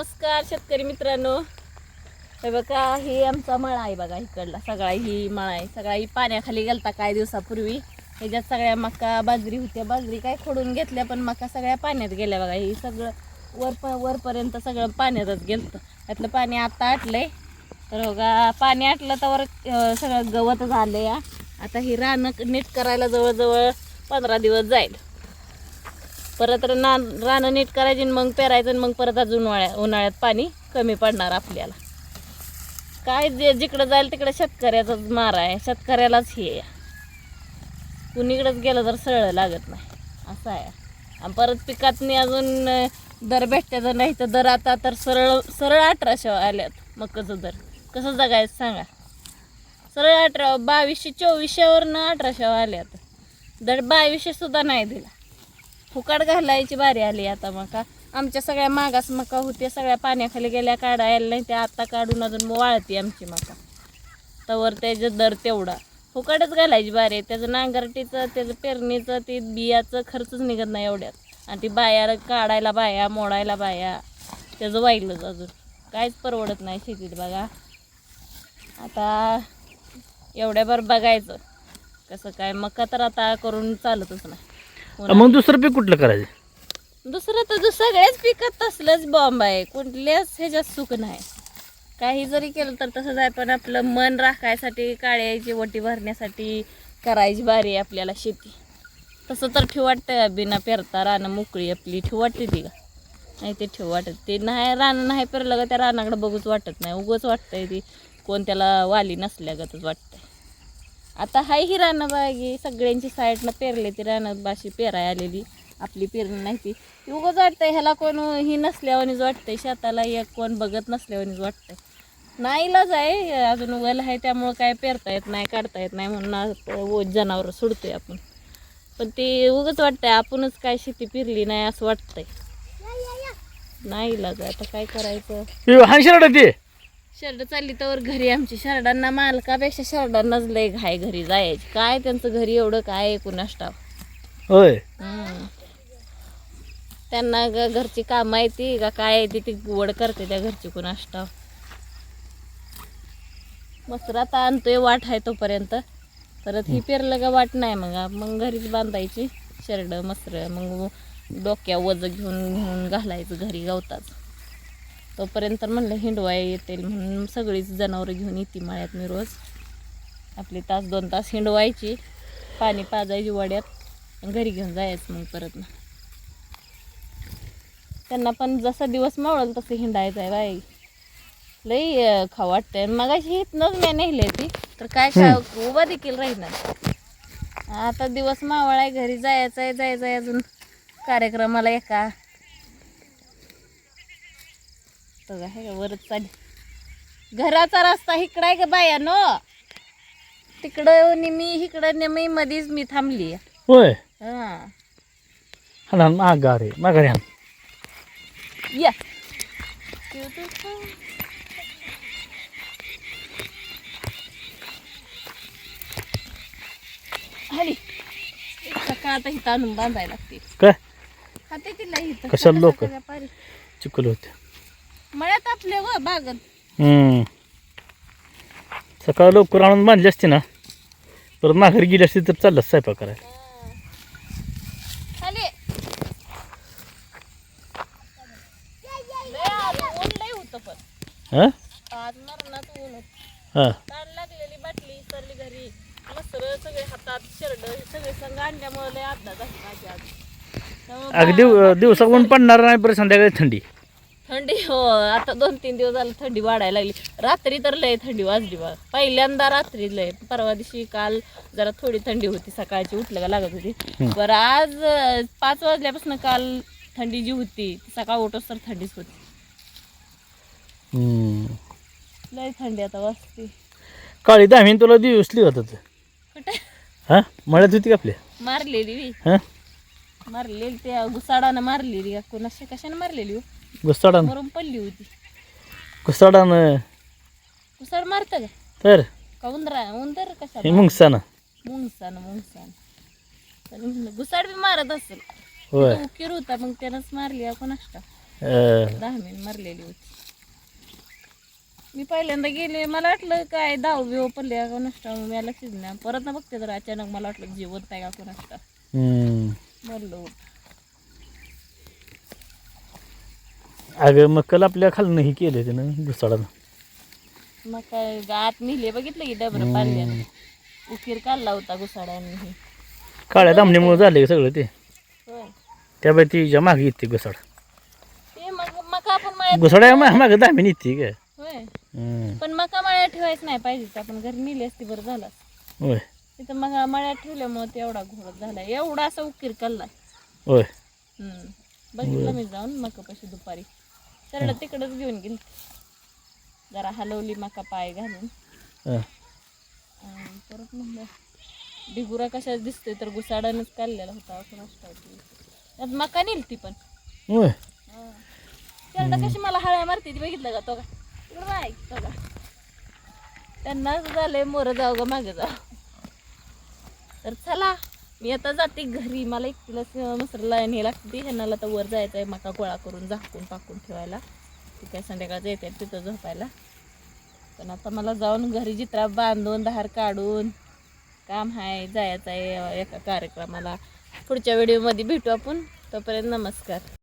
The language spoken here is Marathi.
नमस्कार शेतकरी मित्रांनो. हे बघा ही आमचा मळा आहे बघा इकडला. सगळा ही मळा आहे. सगळा ही पाण्याखाली गेलता काही दिवसापूर्वी. ह्याच्यात सगळ्या मका बाजरी होत्या. बाजरी काय खोडून घेतल्या पण मका सगळ्या पाण्यात गेल्या बघा. ही सगळं वर प वरपर्यंत सगळं पाण्यातच गेलं त्यातलं पाणी आता आटलंय. तर बघा पाणी आटलं तर वर सगळं गवत झालं या आता ही रानं नीट करायला जवळजवळ पंधरा दिवस जाईल. परत ना रानं नीट करायची मग पेरायचं आणि मग परत अजून उन्हाळ्या उन्हाळ्यात पाणी कमी पडणार आपल्याला. काय जे जिकडं जाईल तिकडं शेतकऱ्याचाच मार आहे. शेतकऱ्यालाच हे आहे. कुणीकडेच गेलं तर सरळ लागत नाही. असं आहे. आणि परत पिकातनी अजून दर भेटायचं नाही तर दर आता तर सरळ सरळ अठराशे आल्यात मकाचं दर. कसं जगायचं सांगा? सरळ अठरा बावीसशे चोवीसशेवरनं अठराशे आल्यात. दर बावीसशे सुद्धा नाही दिला. फुकाट घालायची बारी आली आता मका. आमच्या सगळ्या मागास मका होत्या सगळ्या पाण्याखाली गेल्या काढायला नाही त्या आता काढून अजून वाळती आमची मका. तवर त्याचं दर तेवढा. फुकाटच घालायची बारी आहे. त्याचं नांगरटीचं त्याचं पेरणीचं ते बियाचं खर्चच निघत नाही एवढ्यात. आणि ती बाया काढायला बाया मोडायला बाया. त्याचं वाईलच अजून. काहीच परवडत नाही शेतीत बघा. आता एवढ्याभर बघायचं. कसं काय? मका तर आता करून चालतच नाही. मग दुसरं पीक कुठलं करायचं? दुसरं तर दु- सगळ्याच पिकात तसलंच बॉम्ब आहे. कुठल्याच ह्याच्यात सुख नाही. काही जरी केलं तर तसंच आहे पण आपलं मन राखायसाठी काळ्याची वटी भरण्यासाठी करायची बारी आहे आपल्याला शेती. तसं तर ठेव वाटतं बिना पेरता रानं मोकळी आपली ठेव वाटते ती का नाही ते ठेव वाटत ते नाही रानं नाही पेरलं का त्या रानाकडे बघूच वाटत नाही. उगंच वाटतंय ती. कोण त्याला वाली नसल्यागतच वाटतंय. आता हाय ही रानबागी सगळ्यांची साईडनं पेरले ती रानबाशी पेराय आलेली आपली पेरणी नाही ती. ती उगंच वाटतंय ह्याला कोण ही नसल्यावानीच वाटतंय शेताला एक कोण बघत नसल्यावानीच वाटतंय. नाहीलाच आहे अजून उगल आहे त्यामुळं काय पेरता येत नाही काढता येत नाही म्हणून जनावर सोडतोय आपण. पण ते उगच वाटतंय आपणच काय शेती पेरली नाही असं वाटतंय. नाही इलाज आहे आता काय करायचं? शर्ट चालली तर घरी आमची. शर्टांना मालकापेक्षा शर्टांनाच लय घाय घरी जायची. काय त्यांचं घरी एवढं काय ठाव होय. त्यांना ग घरची कामं आहे ती का काय आहे ती ती वड करते त्या घरची कुणास ठाव मसरात आणतोय वाट आहे तोपर्यंत. परत ही पेरलं का वाट नाही मग. मग घरीच बांधायची. शर्ट मसर मग डोक्या वज घेऊन घेऊन घालायचं घरी गवताच. तोपर्यंत म्हणलं हिंडवाय येतील म्हणून सगळीच जनावरं घेऊन येते माळ्यात मी रोज. आपली तास दोन तास हिंडवायची पाणी पाजायची वड्यात घरी घेऊन जायचं मग परत. ना त्यांना पण जसा दिवस मावळल तसं हिंडायचं आहे बाई. लई खाऊ वाटतंय. मग अशी इथनंच मी नेली ती तर काय काय उभा देखील राहीणार आता दिवस मावळ आहे घरी जायचं आहे जायचं आहे अजून. कार्यक्रमाला एका बघा हे का? वरच चालेल घराचा रस्ता इकडं आहे का बाया? नो. तिकडं मी इकडं नि मी मधीच मी थांबली. होय. हां. हा माघारे या. हली. सकाळ आता इथं आणून बांधायला लागते. काय? खाते तिला इथं. कशाला लोकं? व्यापारी. चिकल होते. मळ्यात आपले व बागत हम्म. सकाळ लवकर आणून बांधली असते ना परत माघारी गेली असती तर चाललं स्वयंपाक करायला. हां. हां. लागलेली बाटली सरली घरी. मसर सगळे हातात शर्ट सगळे संघ आणल्यामुळे लय अपघात झाली माझी आज. त्यामुळं अगदी दिवसा ऊन पडणार नाही परत संध्याकाळी थंडी. थंडी हो आता दोन तीन दिवस झालं थंडी वाढायला लागली. रात्री तर लय थंडी वाजली बघ पहिल्यांदा रात्री लय. परवा दिवशी काल जरा थोडी थंडी होती सकाळची उठलं का लागत होती. बरं आज पाच वाजल्यापासून काल थंडी जी होती ती सकाळ उठोस तर थंडीच होती. लय थंडी आता वाजते. काळी दामीन तुला दिवसली होतात कुठे? हां? मळ्यात होती का आपल्या मारलेली बी. हां? मारलेली त्या घुसाडानं मारलेली का कोणाशी? कशाने मारलेली हो? घुसाडानं. मरून पडली होती. घुसाडानं. घुसाड मारतं का? तर. का उंदरा उंदर कशा हे मुंगसानं. मुंगसान मुंगसान. तर म्हणलं, घुसाड बी मारत असेल. होय. उकीर होता मग त्यानंच मारली आपण अष्टा. अं, दहा मिनिट मरलेली होती. मी पहिल्यांदा गेले मला वाटलं काय दाव बिव पडले का नष्ट मला लक्षच नाही. परत ना बघते तर अचानक मला वाटलं जिवंत आहे का कोणाष्ट हम्म. मरलो अगं मग कल आपल्या खालनं ही केलं त्यानं दुसरानं मग काय आत निघले बघितलं की डबर पाल्यानं. उकीर काढला होता घुसाड्याने. काळ्या दामणीमुळे झाले सगळं ते. होय. त्यामुळे तिच्यामागे येते घुसाड. ते मग मका आपण मळ्यात घुसाड्या मागं दामीन येते काय होय. हम्म. पण मका मळ्यात ठेवायचं नाही पाहिजे. आपण घरी नेली असती बरं झालं. होय. तिथं मग मळ्यात ठेवल्यामुळे ते एवढा घोळत झाला. एवढा असा उकीर काढलाय. होय. हम्म. बघितलं मी जाऊन मका दुपारी. सरळ तिकडच घेऊन गेली जरा हलवली मका पाय घालून. हं. आणि परत म्हणलं ढिगुरा कशाच दिसतोय तर घुसाडानच काढलेला होता आपण त्यात मका नेली ती पण. होय. त्याला कशी मला हळ्या मारते ती बघितलं का तो का? इकडं बाय, तो का? त्यांना असं झालंय मोर जाऊ ग मागे जाऊ. तर चला. मी आता जाते घरी. मला एकटीला मसरला हे लागते. ह्यांना तर वर जायचं आहे मका गोळा करून झाकून पाकून ठेवायला. ती काय संध्याकाळचं येते तिथं झोपायला. पण आता मला जाऊन घरी जित्रा बांधून धार काढून काम आहे जायचं आहे एका कार्यक्रमाला. पुढच्या व्हिडिओमध्ये भेटू आपण. तोपर्यंत नमस्कार.